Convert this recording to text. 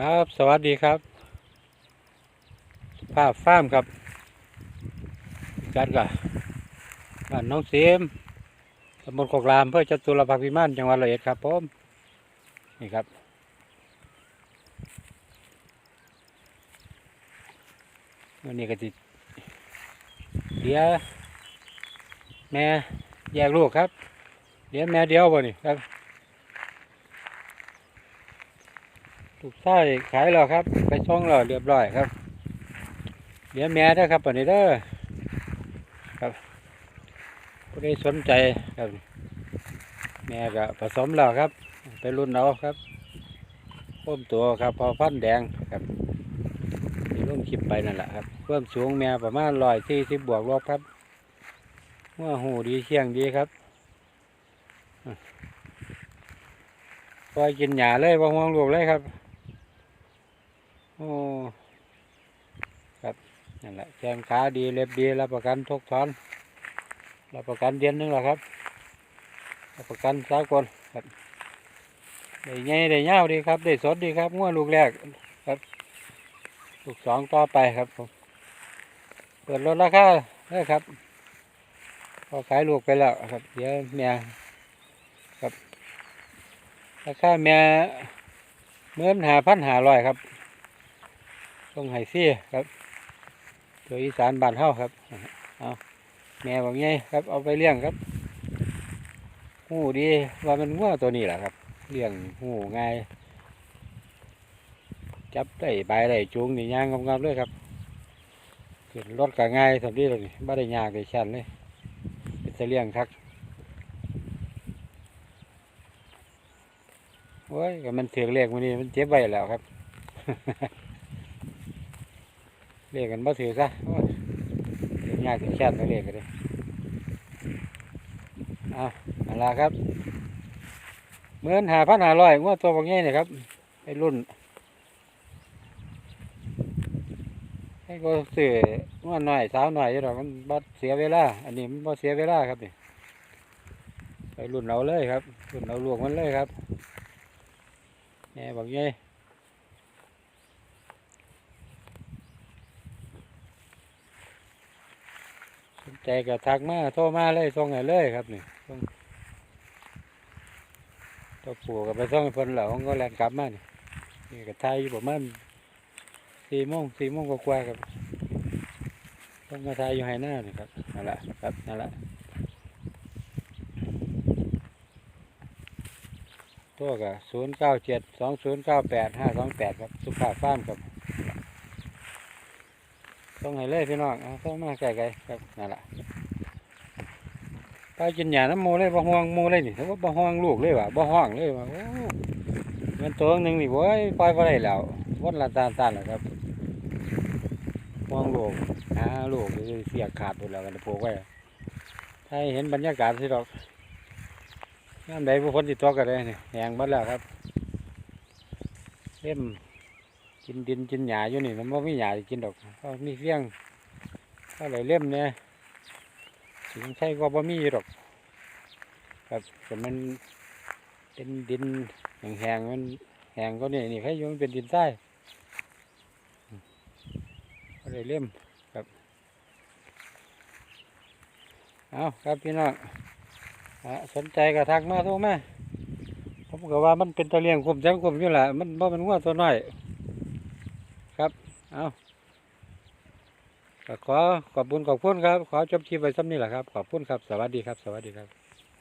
ครับ สวัสดีครับ ภาพฟาร์มครับกัดกะบ้านน้องเสียมตำบลกอกรามเพื่อจัตุรพักษ์พิมานจังหวัดร้อยเอ็ดครับผมนี่ครับวันนี้ก็ติเลี้ยวแม่แยกลูกครับเลี้ยวแม่เดียวบ่นี่ครับ ลูกชายขายแล้วครับ ไปช่องแล้วเรียบร้อยครับเลี้ยงแม่เด้อครับปนนี้เด้อครับผู้ใดสนใจครับ แม่ก็ผสมแล้วครับ ไปรุ่นเอาครับพ่มตัวครับ พอพันแดงครับที่รุ่นคลิปไปนั่นแหละครับเพิ่มสูงแม่ประมาณร้อยสี่สิบบวกลบครับเมื่อหูดีเชียงดีครับอะปล่อยกินหญ้าเลยว่าห่วงลูกเลยครับ โอ้ครับ นั่นแหละแขนขาดีเล็บดีรับประกันทุกถอนรับประกันเดือนหนึงแล้วครับรับประกันสากลครับได้ใหญ่ได้ยาวดีครับ ได้สดดีครับง้วลูกแรกครับ ลูกสองต่อไปครับผมเปิดลดราคาได้ครับพอขายลูกไปแล้วครับเดี๋ยวแม่ครับราคาแม่เมื่อหาพันหาร้อยครับส่งไห้ฟรี่ครับ ตัวอีสานบ้านเฮาครับเอาแม่บอกไงครับ เอาไปเลี้ยงครับหูดีว่ามันงัวตัวนี้แหละครับ เลี้ยงหูง่ายจับได้ใบได้จูงนี่ย่างงามๆเลยครับขึ้นรถก็ง่ายสำลีเลยนี่ไม่ได้ยากเลยชันเลยเป็นเลี้ยงทักโอ้ยมันเถือกเรียกมันนี่มันเจ็บไว้แล้วครับ เรียกกันบ่ถือซะโอ้ยกถึงแค่ไม่เรียกกันเลยเอาเอาละครับเหมือนหาพันหารอยงวดตัวบางแง่เนี่ยครับไอ้รุ่นให้ก็ซื้องวดหน่อยสาวหน่อยอยู่ดอกมันบ่เสียเวลา อันนี้มันบ่เสียเวลาครับนี่ไปรุ่นเอาเลยครับ รุ่นเอาลวกมันเลยครับแง่บางแง่ ใจก็ทักมาโทรมาเลยส่งให้เลยครับนี่ส่งตัวปู่กับไปส่งให้เพิ่นแล้วผมก็แล่นกลับมานี่นี่ก็ทายอยู่ประมาณสี่โมงสี่โมงกว่าๆครับต้องมาทายอยู่ให้หน้านี่ครับนั่นแหละครับนั่นแหละตัวก็ศูนย์เก้าเจ็ดสองศูนย์เก้าแปดห้าสองแปดครับสุภาพฟ้ามครับ ส่งให้เลยพี่น้องเอาส่งมาไกลๆครับนั่นแหละไปกินหญ้าน้ำมูเลยบ่ห่วงหมูเลยนี่แต่ว่าบ่ห่วงลูกเลยว่ะบ่ห่วงเลยว่ะโอ้เงินตัวหนึ่งนี่โว้ยปล่อยบ่ได้แล้ววันละตาตาแหละครับห่วงลูกหาลูกเสียขาดหมดแล้วกันผูกไว้ถ้าเห็นบรรยากาศสิดอกยามใดผู้คนสิตกก็ได้นี่แหงเบิดแล้วครับเล่ม กินดินกินหญ้าอยู่นี่มันบ่มีหญ้าสิกินดอกก็มีเฟี้ยงก็เลยเล่มเนี่ยสิงใช่ก็บ่มีอยู่หรอกครับแต่มันเป็นดินแห้งๆมันแห้งก็นี่นี่ใครอยู่มันเป็นดินทรายก็เลยเล่มครับเอาครับพี่น้องสนใจก็ทักมาโทรมาผมก็ว่ามันเป็นตะเลียงคุมแจ้งคุมอยู่แหละมันบ่เป็นงัวตัวน้อย ครับ เอาขอขอบคุณขอบคุณครับ ขอจบคลิปไว้ซ้ำนี่แหละครับ ขอบคุณครับ สวัสดีครับ สวัสดีครับ